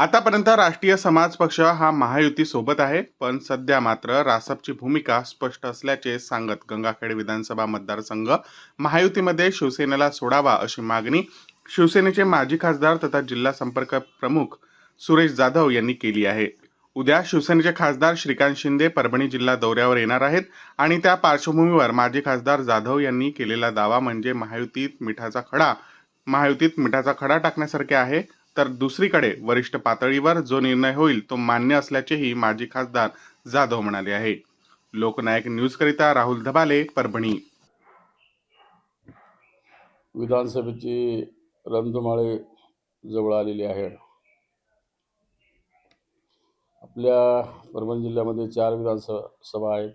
आतापर्यंत राष्ट्रीय समाज पक्ष हा महायुती सोबत आहे पण सध्या मात्र रासपची भूमिका स्पष्ट असल्याचे सांगत गंगाखेड विधानसभा मतदारसंघ महायुतीमध्ये शिवसेनेला सोडावा अशी मागणी शिवसेनेचे माजी खासदार तथा जिल्हा संपर्क प्रमुख सुरेश जाधव यांनी केली आहे. उद्या शिवसेनेचे खासदार श्रीकांत शिंदे परभणी जिल्हा दौऱ्यावर येणार आहेत आणि त्या पार्श्वभूमीवर माजी खासदार जाधव यांनी केलेला दावा म्हणजे महायुतीत मिठाचा खडा महायुतीत मिठाचा खडा टाकण्यासारखे आहे. तर दुसरीकडे वरिष्ठ पातळीवर जो निर्णय होईल तो मान्य असल्याचेही माजी खासदार जाधव म्हणाले आहे लोकनायक न्यूजकरिता राहुल धबाले परभणी. विधानसभेची रणधुमाळे जवळ आलेली आहे. आपल्या परभणी जिल्ह्यामध्ये चार विधानसभा आहेत.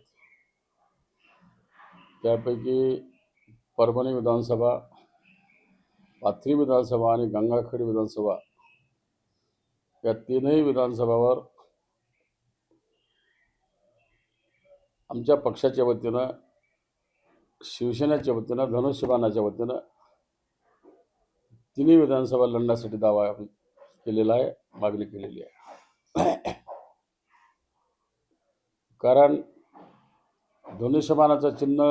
त्यापैकी परभणी विधानसभा पाथरी विधानसभा आणि गंगाखेड विधानसभा या तीनही विधानसभावर आमच्या पक्षाच्या वतीनं शिवसेनेच्या वतीनं धनुष्यबाणाच्या वतीनं तिन्ही विधानसभा लढण्यासाठी दावा केलेला आहे मागणी केलेली आहे. कारण धनुष्यबाणाचं चिन्ह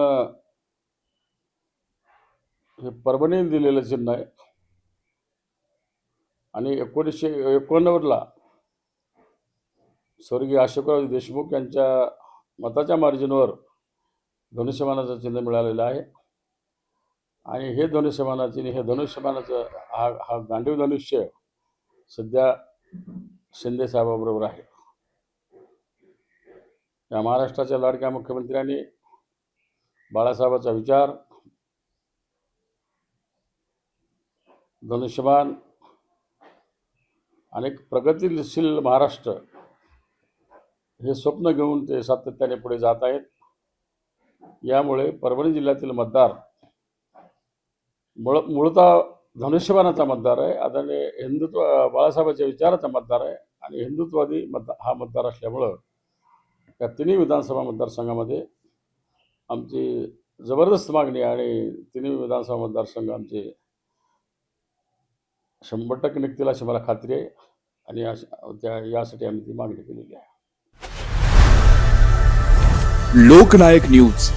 हे परभणीने दिलेलं चिन्ह आहे. आणि एकोणीसशे एकोणनव्वदला स्वर्गीय अशोकराव देशमुख यांच्या मताच्या मार्जिनवर धनुष्यमानाचं चिन्ह मिळालेलं आहे. आणि हे धनुष्यबाणाचे हे धनुष्यमानाचं हा हा गांडीव धनुष्य सध्या शिंदे साहेबाबरोबर आहे. या महाराष्ट्राच्या लाडक्या मुख्यमंत्र्यांनी बाळासाहेबाचा विचार धनुष्यबाण आणि प्रगतीशील महाराष्ट्र हे स्वप्न घेऊन ते सातत्याने पुढे जात आहेत. यामुळे परभणी जिल्ह्यातील मतदार मुळ मूळतः धनुष्यबाणाचा मतदार आहे. आदरणीय हिंदुत्व बाळासाहेबांच्या विचाराचा मतदार आहे आणि हिंदुत्ववादी मतदार हा मतदार असल्यामुळं या तिन्ही विधानसभा मतदारसंघामध्ये आमची जबरदस्त मागणी आणि तिन्ही विधानसभा मतदारसंघ आमचे शंभर टक्के निघतील अशी मला खात्री आहे आणि अशा त्या यासाठी आम्ही ती मागणी केलेली आहे. लोकनायक न्यूज.